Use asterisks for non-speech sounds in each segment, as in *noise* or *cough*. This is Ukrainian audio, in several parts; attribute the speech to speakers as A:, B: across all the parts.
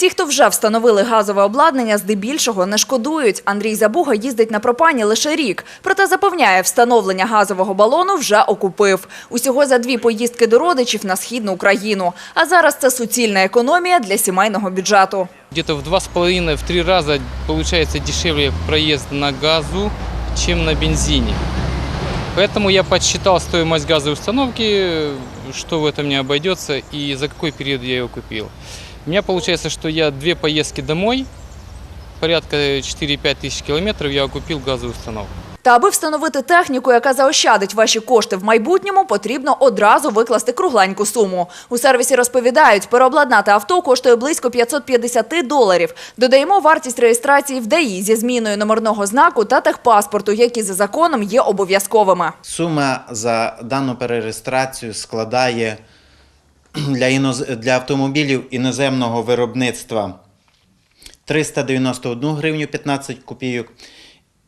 A: Ті, хто вже встановили газове обладнання, здебільшого не шкодують. Андрій Забуга їздить на пропані лише рік. Проте запевняє, встановлення газового балону вже окупив. Усього за дві поїздки до родичів на східну Україну. А зараз це суцільна економія для сімейного бюджету.
B: Где-то в два с половиной, в три раза получается дешевле проезд на газу, чем на бензине. Поэтому я подсчитал стоимость газовой установки, что в этом не обойдется и за какой период я ее купил. У меня получается, что я две поездки домой, порядка 4-5 тысяч километров я купил газовую установку.
A: Та аби встановити техніку, яка заощадить ваші кошти в майбутньому, потрібно одразу викласти кругленьку суму. У сервісі розповідають, переобладнати авто коштує близько 550 доларів. Додаємо вартість реєстрації в ДАІ зі зміною номерного знаку та техпаспорту, які за законом є обов'язковими.
C: Сума за дану перереєстрацію складає *clears throat* для, іноз... для автомобілів іноземного виробництва 391 гривню 15 копійок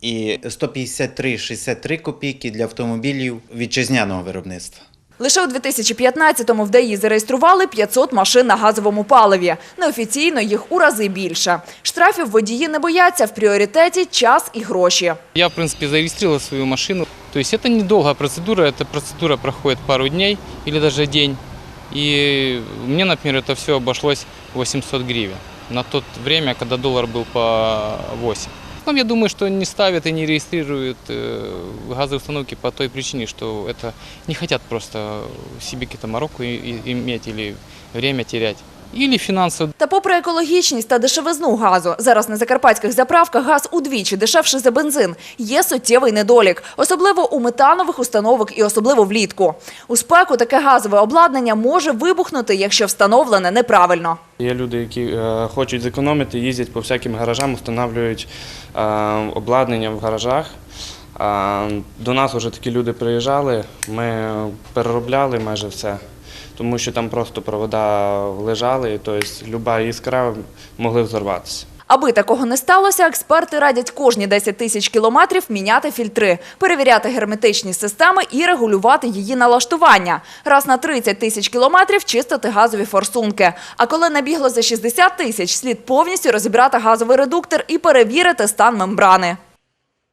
C: і 153,63 копійки для автомобілів вітчизняного виробництва.
A: Лише у 2015-му в ДАІ зареєстрували 500 машин на газовому паливі. Неофіційно їх у рази більше. Штрафів водії не бояться. В пріоритеті час і гроші.
B: Я, в принципе, зарегистрировал свою машину. То есть это недолгая процедура, эта процедура проходит пару дней или даже день. И мне, например, это все обошлось 800 гривен на то время, когда доллар был по 8. Ну, я думаю, что не ставят и не регистрируют э, газовые установки по той причине, что это не хотят просто себе какие-то мороку иметь или время терять. Или финансово
A: Та попри екологічність та дешевизну газу, зараз на закарпатських заправках газ удвічі дешевше за бензин. Є суттєвий недолік, особливо у метанових установок і особливо влітку. У спеку таке газове обладнання може вибухнути, якщо встановлене неправильно.
D: Є люди, які е, хочуть зекономити, їздять по всяким гаражам, встановлюють е, обладнання в гаражах. До нас вже такі люди приїжджали, ми переробляли майже все, тому що там просто провода лежали, тобто люба іскра могли взорватися.
A: Аби такого не сталося, експерти радять кожні 10 тисяч кілометрів міняти фільтри, перевіряти герметичні системи і регулювати її налаштування. Раз на 30 тисяч кілометрів чистити газові форсунки. А коли набігло за 60 тисяч, слід повністю розібрати газовий редуктор і перевірити стан мембрани.